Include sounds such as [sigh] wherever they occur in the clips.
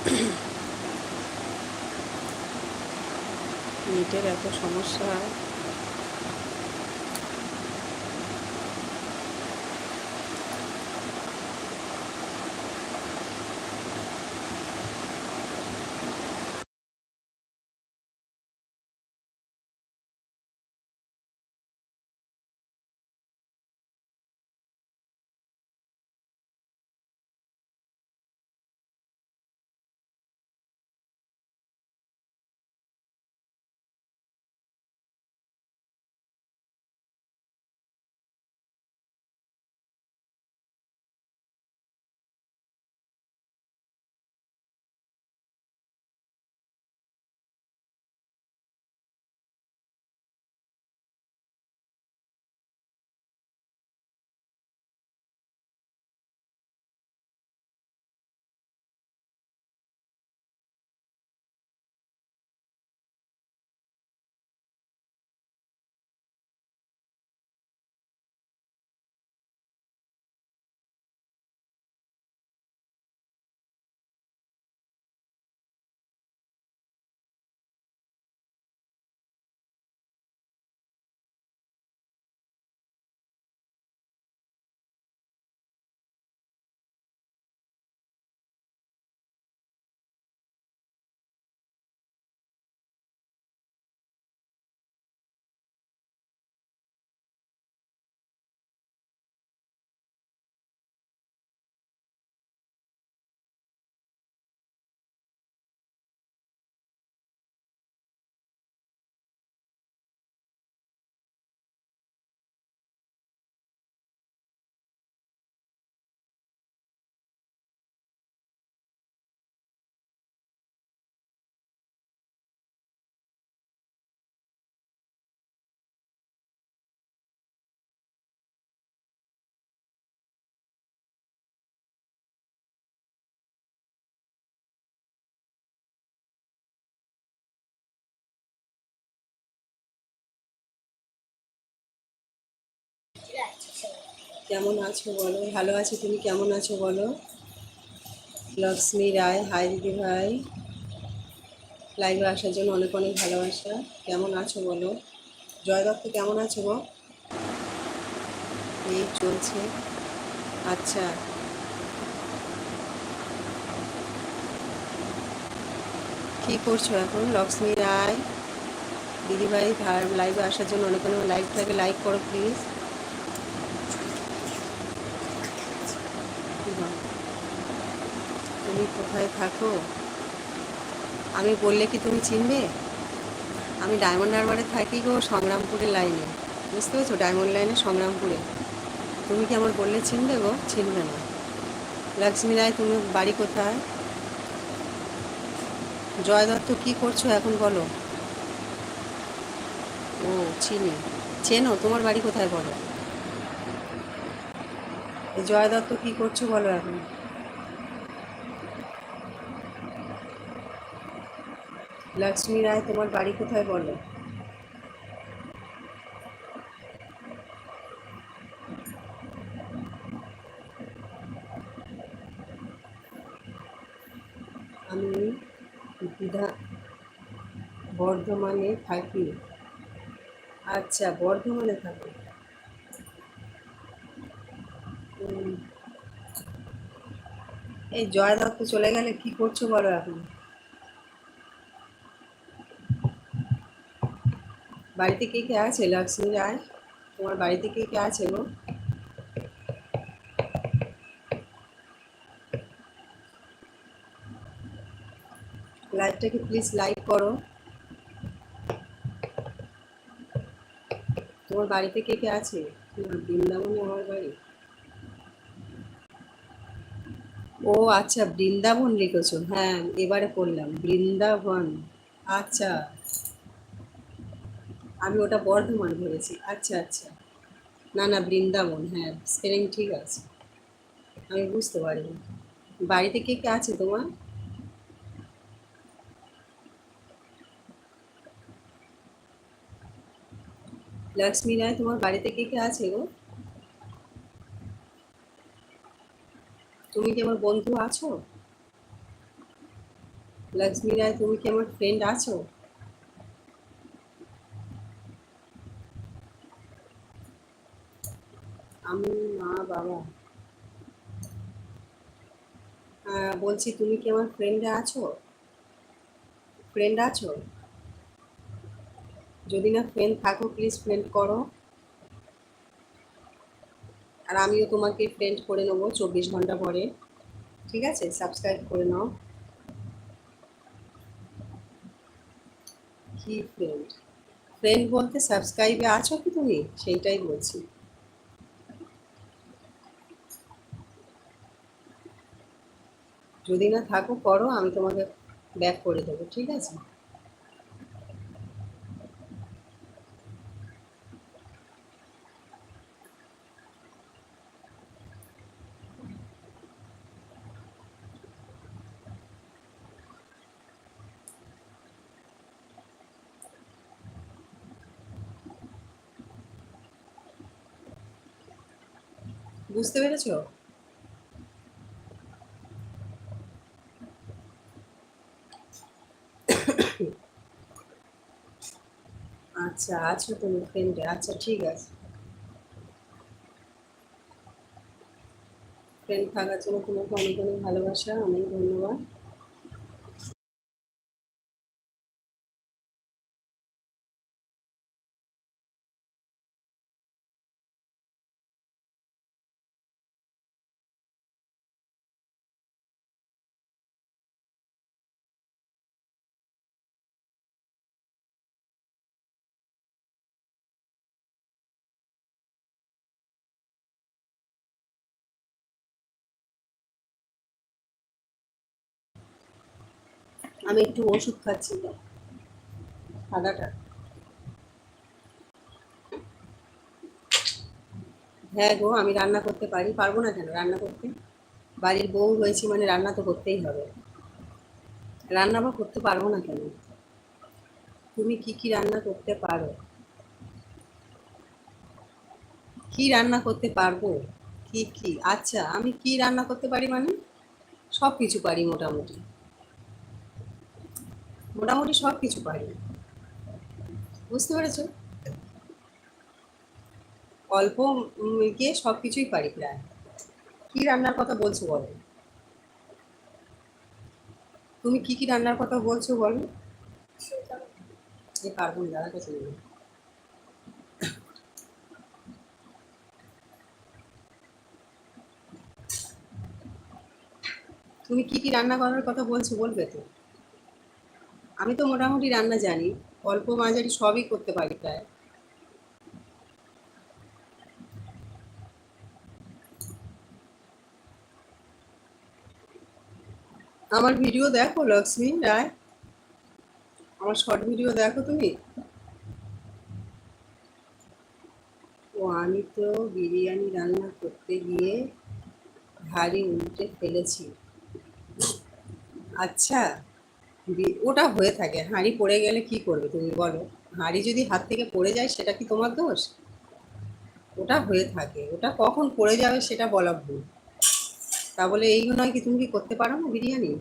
[clears throat] নেটের এত সমস্যা। কেমন আছো বলো? ভালো আছো, তুমি কেমন আছো বলো? লক্ষ্মী রায়, হাই দিদি ভাই। লাইভে আসার জন্য অনেক অনেক ভালোবাসা। কেমন আছো বলো? জয় দত্ত, কেমন আছো গো এই চলছে। আচ্ছা। কি করছ এখন? লক্ষ্মী রায় দিদিভাই লাইভে আসার জন্য অনেক অনেক লাইভটাকে লাইক করো প্লিজ তুমি কোথায় থাকো? আমি বললে কি তুমি চিনবে? আমি ডায়মন্ড হারবারে থাকি গো সংগ্রামপুরের লাইনে। বুঝতে পেরেছ? ডায়মন্ড লাইনে, সংগ্রামপুরে। তুমি কি আমার বললে চিনবে গো? চিনবে না। লক্ষ্মী রায়, তুমি বাড়ি কোথায়? জয় দত্ত, কী করছ এখন বলো? ও, চিনি। চেনো? তোমার বাড়ি কোথায় বলো? জয় দত্ত, কী করছ বলো এখন? লক্ষ্মী রায়, তোমার বাড়ি কোথায় বলো? আমি বিধা বর্ধমানে থাকি। আচ্ছা বর্ধমানে থাকি। এই জয় দত্ত চলে গেলে কি করছ বলো এখন? বাড়িতে কে কে আছে? লক্ষ্মী রায়, তোমার বাড়িতে কে কে আছে গো? লাইভটাকে প্লিজ লাইক করো। তোমার বাড়িতে কে কে আছে? বৃন্দাবনে আমার বাড়ি। ও আচ্ছা বৃন্দাবন লিখেছো। হ্যাঁ এবারে পড়লাম। বৃন্দাবন। আচ্ছা। আমি ওটা বর্ধমান ভেবেছি আচ্ছা আচ্ছা। না না, বৃন্দাবন হ্যাঁ স্পেলিং ঠিক আছে। আমি বুঝতে পারিনি। বাড়িতে কে কে আছে তোমার? লক্ষ্মী রায়, তোমার বাড়িতে কে কে আছে গো? তুমি কি আমার বন্ধু আছো? লক্ষ্মী রায়, তুমি কি আমার ফ্রেন্ড আছো? আমি, মা, বাবা। বলছি, তুমি কি আমার ফ্রেন্ডে আছো? ফ্রেন্ড আছো? যদি না ফ্রেন্ড থাকো প্লিজ ফ্রেন্ড করো। আর আমিও তোমাকে ফ্রেন্ড করে নেব চব্বিশ ঘণ্টা পরে। ঠিক আছে? সাবস্ক্রাইব করে নাও। কি ফ্রেন্ড ফ্রেন্ড বলতে সাবস্ক্রাইবে আছো কি তুমি? সেইটাই বলছি। যদি না থাকো করো আমি তোমাকে ব্যাক করে দেবো ঠিক আছে? বুঝতে পেরেছ? আচ্ছা আছো তুমি ফ্রেন্ডে আচ্ছা ঠিক আছে। ফ্রেন্ড থাকার জন্য তোমাকে অনেক অনেক ভালোবাসা, অনেক ধন্যবাদ। আমি একটু ওষুধ খাচ্ছি। সাদাটা হ্যাঁ গো, আমি রান্না করতে পারি। পারব না কেন রান্না করতে? বাড়ির বউ হয়েছি মানে রান্না তো করতেই হবে। রান্না বা করতে পারব না কেন? তুমি কি কি রান্না করতে পারো? কি রান্না করতে পারব? কি কি? আচ্ছা আমি কি রান্না করতে পারি মানে? সব কিছু পারি মোটামুটি। মোটামুটি সব কিছু পারি। বুঝতে পেরেছ? অল্প গিয়ে সব কিছুই পারি প্রায়। কি রান্নার কথা বলছো বলো? তুমি কি কি রান্নার কথা বলছো বলো? এই পারব না দাদা কাছে তুমি কি কি রান্না করার কথা বলছো বলবে তো? আমি তো মোটামুটি রান্না জানি, অল্প মাঝারি সবই করতে পারি প্রায়। আমার ভিডিও দেখো, লক্ষ্মী, রায়। আমার শর্ট ভিডিও দেখো তুমি? ও, আমি তো বিরিয়ানি রান্না করতে গিয়ে ভারী উল্টে ফেলেছি। আচ্ছা। ওটা হয়ে থাকে, হাঁড়ি পড়ে গেলে কি করবে তুমি বলো? হাঁড়ি যদি হাত থেকে পড়ে যায়, সেটা কি তোমার দোষ? ওটা হয়ে থাকে। ওটা কখন পড়ে যাবে সেটা বলা ভুল। তা বলে এই নয় কি তুমি কি করতে পারো না বিরিয়ানি?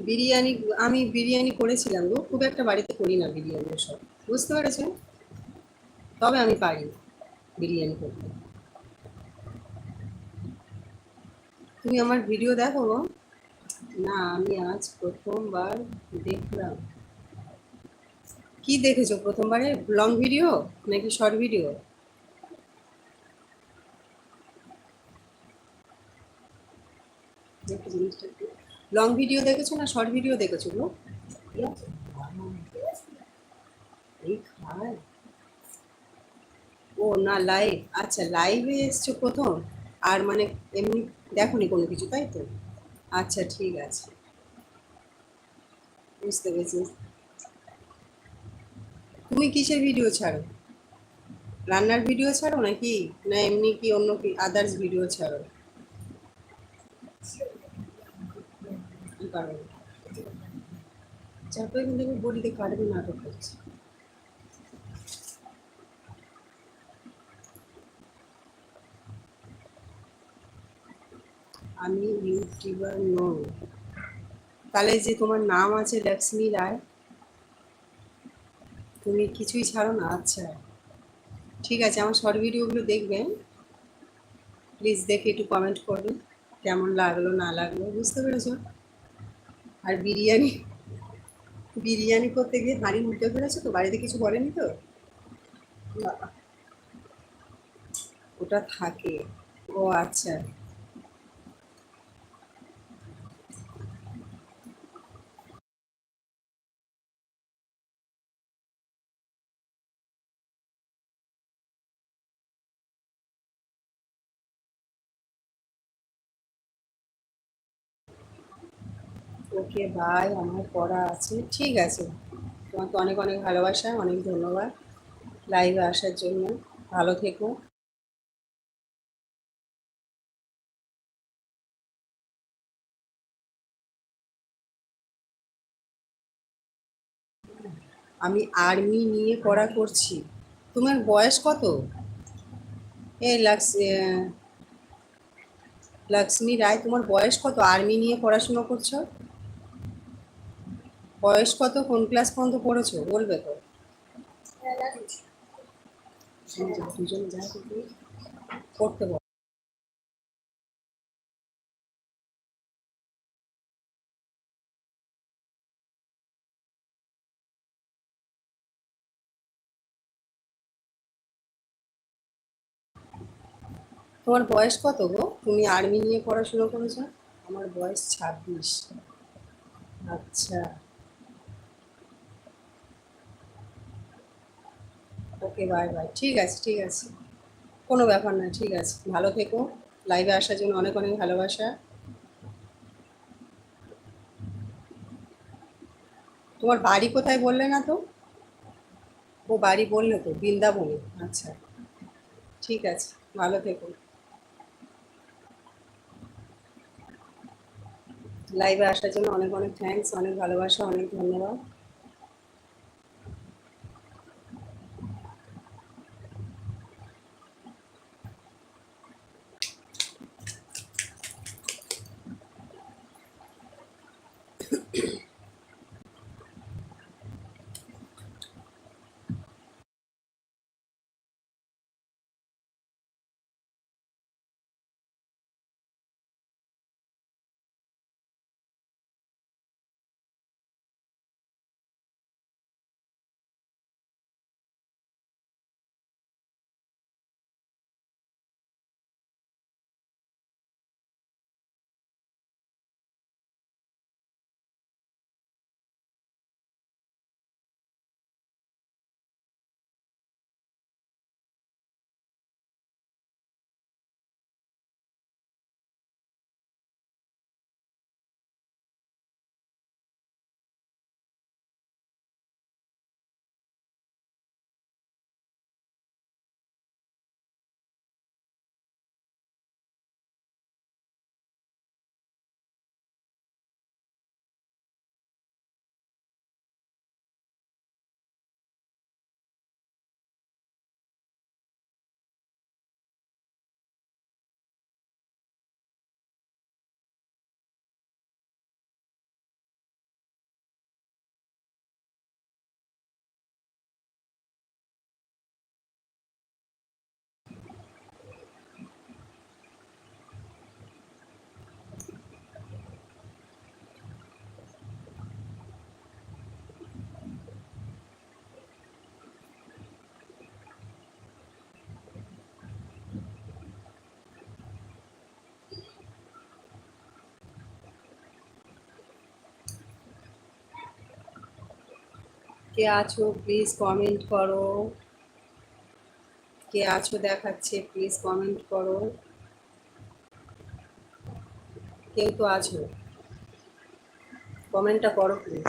বিরিয়ানি, আমি বিরিয়ানি করেছিলাম গো। খুব একটা বাড়িতে করি না বিরিয়ানি সব বুঝতে পেরেছেন তবে আমি পারি। বিরিয়ানি করতে। তুমি আমার ভিডিও দেখো না, আমি আজ প্রথমবার দেখলাম। কি দেখেছ? প্রথমবারে লং ভিডিও নাকি শর্ট ভিডিও লং ভিডিও দেখেছ না শর্ট ভিডিও দেখেছ গো? এই খায়। ও না লাইভ আচ্ছা লাইভে এসছো প্রথম? আর মানে এমনি দেখো নি কোনো কিছু, তাই তো? আচ্ছা ঠিক আছে। বুঝতে পেরেছি। তুমি কিসের ভিডিও ছাড়ো? রান্নার ভিডিও ছাড়ো নাকি? না এমনি কি অন্য কি আদার্স ভিডিও ছাড়ো? চাপে কিন্তু বডিতে কাটবে নাটক করছে। আমি ইউটিউবার নই। তাহলে যে তোমার নাম আছে লক্ষ্মী রায়, তুমি কিছুই ছাড়ো না? আচ্ছা। ঠিক আছে, আমার শর্ট ভিডিওগুলো দেখবেন প্লিজ দেখে একটু কমেন্ট করবেন কেমন লাগল, না লাগল, বুঝতে পেরেছ? আর বিরিয়ানি বিরিয়ানি করতে গিয়ে হাঁড়ি উল্টে ফেলেছো তো? বাড়িতে কিছু বলেনি তো? ওটা থাকে। ও আচ্ছা। ওকে বাই, আমার পড়া আছে। ঠিক আছে। তোমাকে অনেক অনেক ভালোবাসা, অনেক ধন্যবাদ। লাইভে আসার জন্য। ভালো থেকো। আমি আর্মি নিয়ে পড়া করছি। তোমার বয়স কত? এই লক্ষ্মী রায়, তোমার বয়স কত? আর্মি নিয়ে পড়াশুনো করছ? বয়স কত? কোন ক্লাস পর্যন্ত পড়েছো? বলবে তো। দুজন বল। তোমার বয়স কত গো? তুমি আর্মি নিয়ে পড়াশোনা করেছ? আমার বয়স ছাব্বিশ। আচ্ছা। Okay, bye bye. ঠিক আছে ঠিক আছে। কোনো ব্যাপার না, ঠিক আছে। ভালো থেকো। লাইভে আসার জন্য অনেক অনেক ভালোবাসা। তোমার বাড়ি কোথায় বললে না তো? ও বাড়ি বললে তো, বৃন্দাবনে। আচ্ছা। ঠিক আছে, ভালো থেকো। লাইভে আসার জন্য অনেক অনেক থ্যাংকস অনেক ভালোবাসা, অনেক ধন্যবাদ। কে আছো? প্লিজ কমেন্ট করো। কে আছো দেখাচ্ছে প্লিজ কমেন্ট করো। কেউ তো আছো। কমেন্টটা করো প্লিজ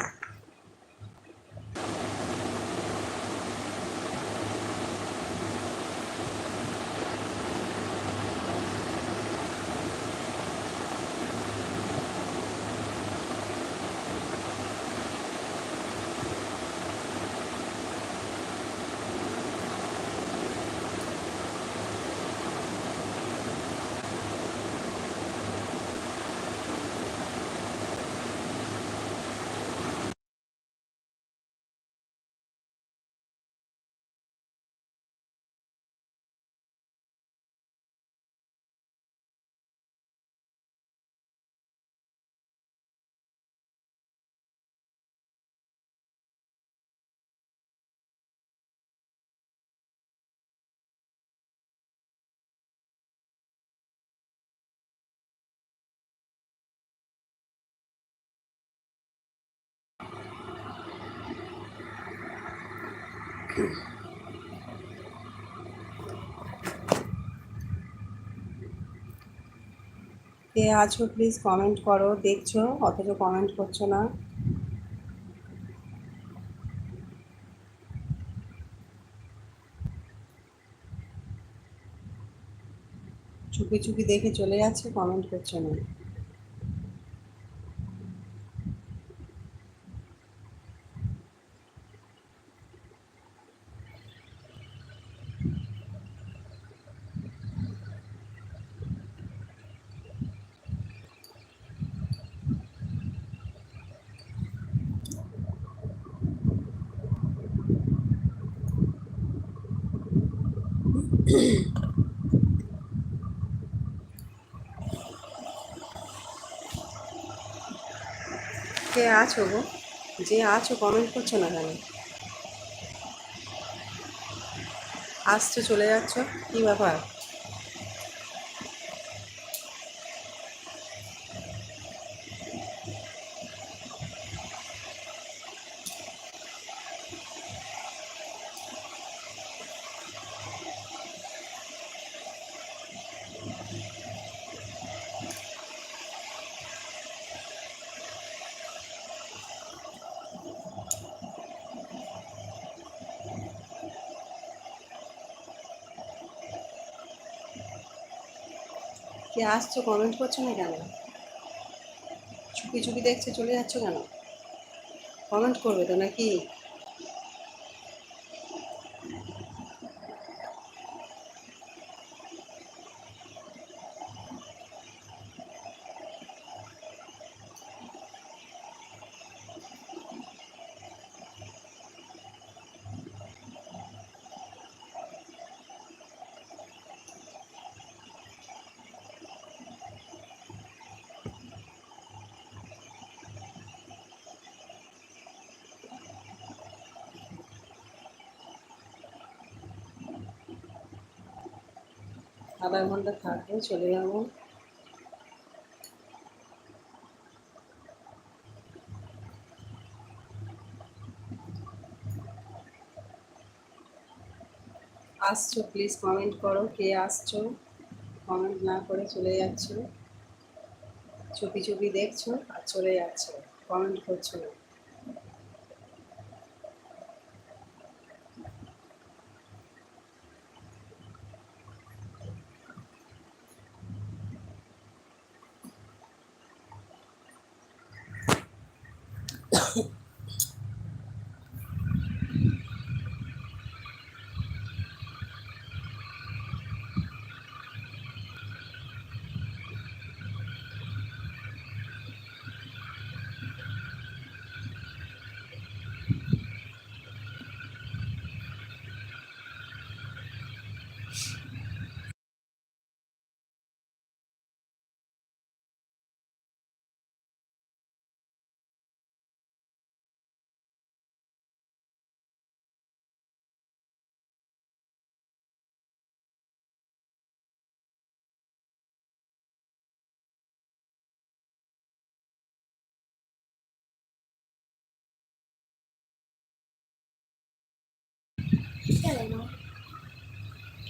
কে আছো প্লিজ কমেন্ট করো, দেখছ, অথচ কমেন্ট করছ না। চুপি চুপি দেখে চলে যাচ্ছে কমেন্ট করছ না। কে আছো গো? যে আছো কমেন্ট করছ না কেন? আসছো চলে যাচ্ছ? কী ব্যাপার? কে আসছো কমেন্ট করছ না কেন? চুপি চুপি দেখছে, চলে যাচ্ছ কেন? কমেন্ট করবে তো নাকি? আধা ঘণ্টা থাকব চলে যাব। আসছো প্লিজ কমেন্ট করো, কে আসছো? কমেন্ট না করে চলে যাচ্ছ। চুপি চুপি দেখছ আর চলে যাচ্ছ। কমেন্ট করছ না। 何?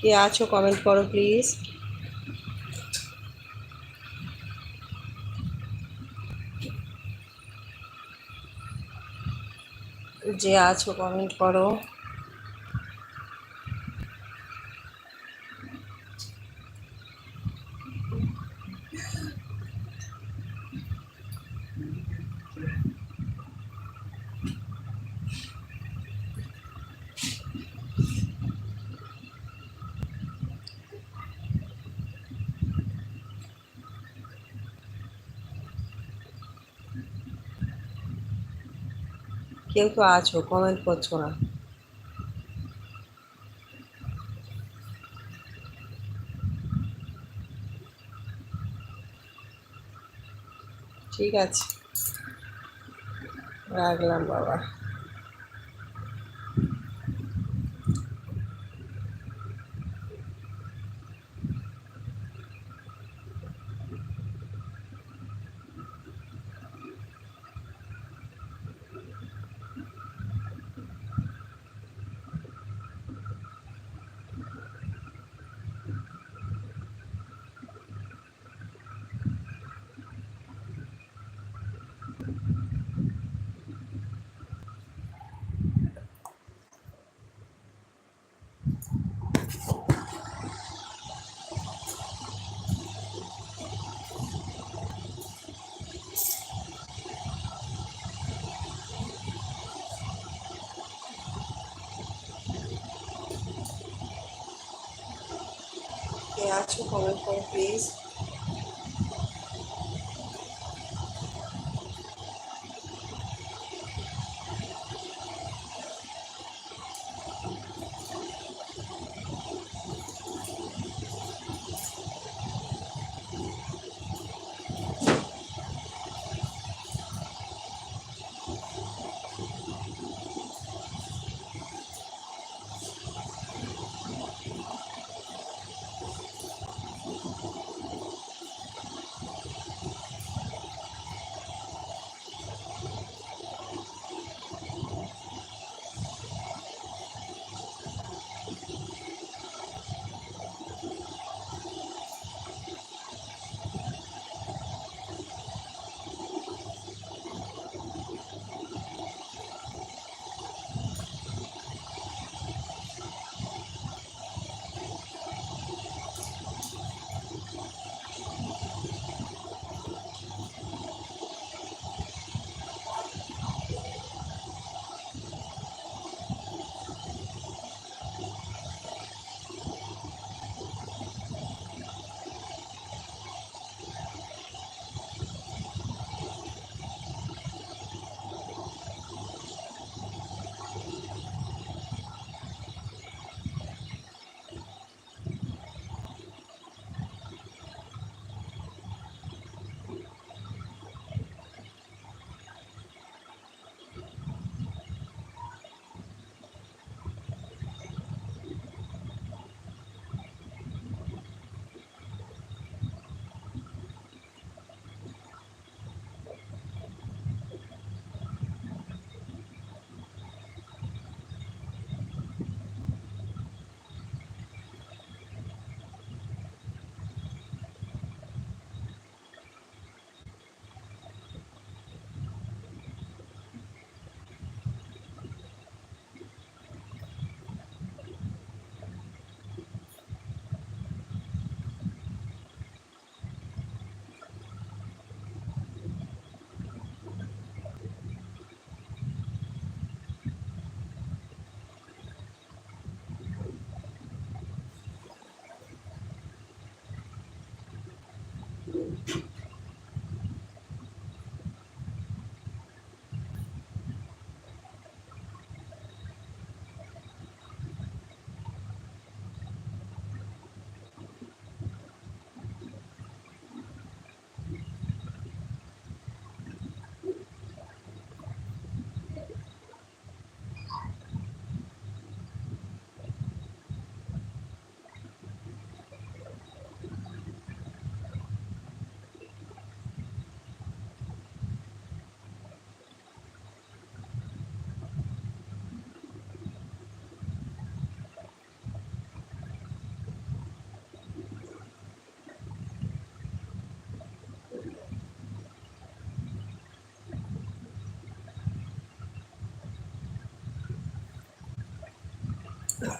কে আছো কমেন্ট করো প্লিজ যে আছো কমেন্ট করো। কেউ তো আছো কমেন্ট করছ না। ঠিক আছে। রাখলাম বাবা। É ótimo como eu comprei isso.